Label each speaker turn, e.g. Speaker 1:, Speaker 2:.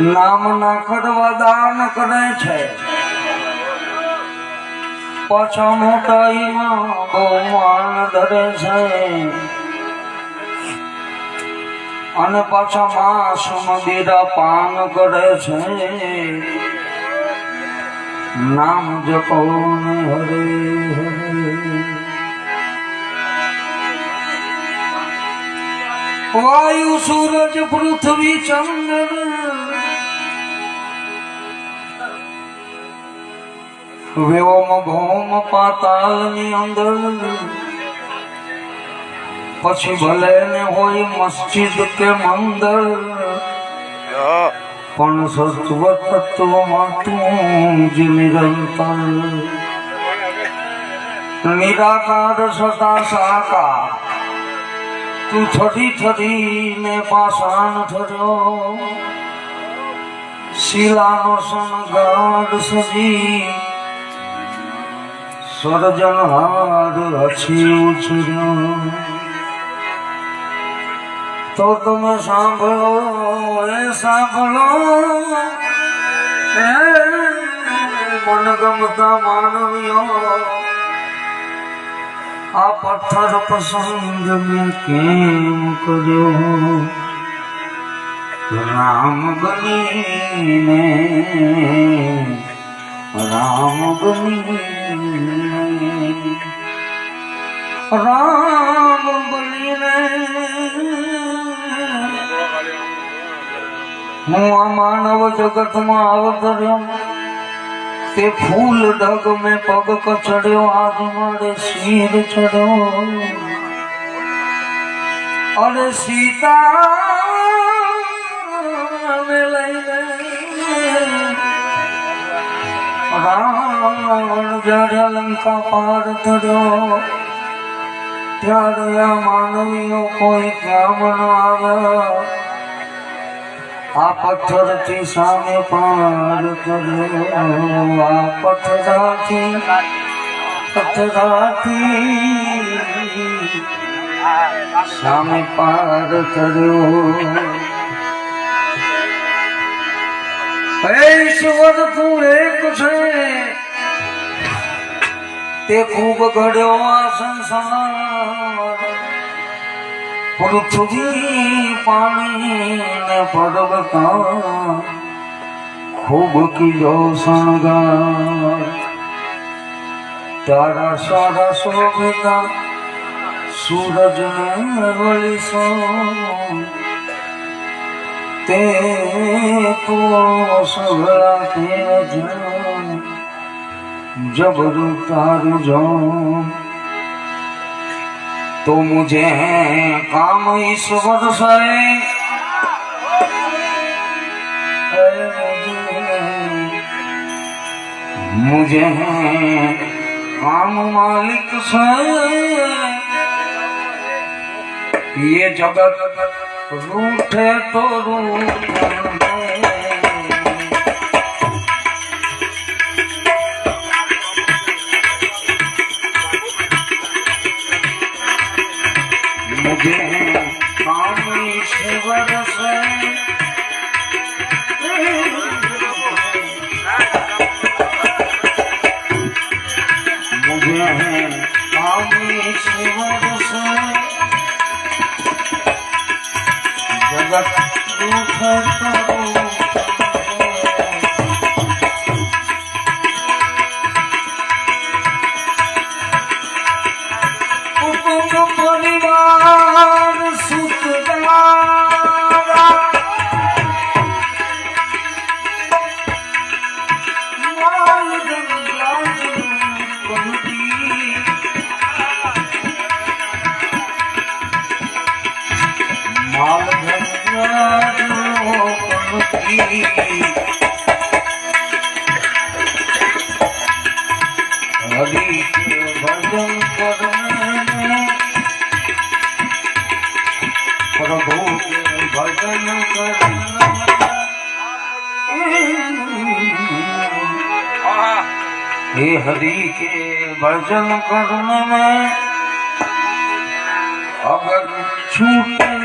Speaker 1: નામ ના કરવા દાન કરે છે. પાછા મોટાઈમાં બહુ માન ધરે છે. અને પાછા માસ મંદિરા પાન કરે છે. નામ જપો ને હરે હરે. વાયુ, સૂરજ, પૃથ્વી, ચંદ્ર વ્યોમ ભૌમ પાતાલની અંદર પછી ભલે ને હોય મસ્જિદ કે મંદર પણ સત્વ તત્વમાં તું જ નિરંતર નિરાકાર સતા સાકાર તું થતી ને પાષાણ થયો શિલાનો શણગાર સજી સર્જનહાર હછી ઉછર્યો તો તમે સાંભળો એ સાંભળો એ મન ગમતા માનવીઓ આ પથ્થર પસંદ મેં કેમ કર્યો રામ બનીને રામ બની રામ હું આ માનવ જગતમાં અવતર્યો. તે ફૂલ ડગ મેં પગ કચડ્યો, આજ મારે શીર ચડ્યો. અને સીતા રાવણ જ્યારે લંકા પાર ધર્યો ત્યારે આ માનવીઓ કોઈ બ્રાહ્મણ ન આવે. આ પથ્થરથી સામે પાર કર્યો આ પથ્થરાથી પથ્થરાથી સામે પાર કર્યો ઈશ્વર તું એક છે. તે ખૂબ ઘડ્યો આ સંસાર. પૃથ્વી પાણી ને પડવતા ખૂબ કીધો શણગાર. તારા સારા શોભિતા સૂરજ ને વળી સો તે તો સગળા તેજ જબરું તારું જો तो मुझे काम ईश्वर से मुझे काम मालिक से ये जगत रूठे तो रूठे मुझे काम ईश्वर से मुझे काम ईश्वर से একবার দুঃখ हे हरि के भजन करने में अगर छूट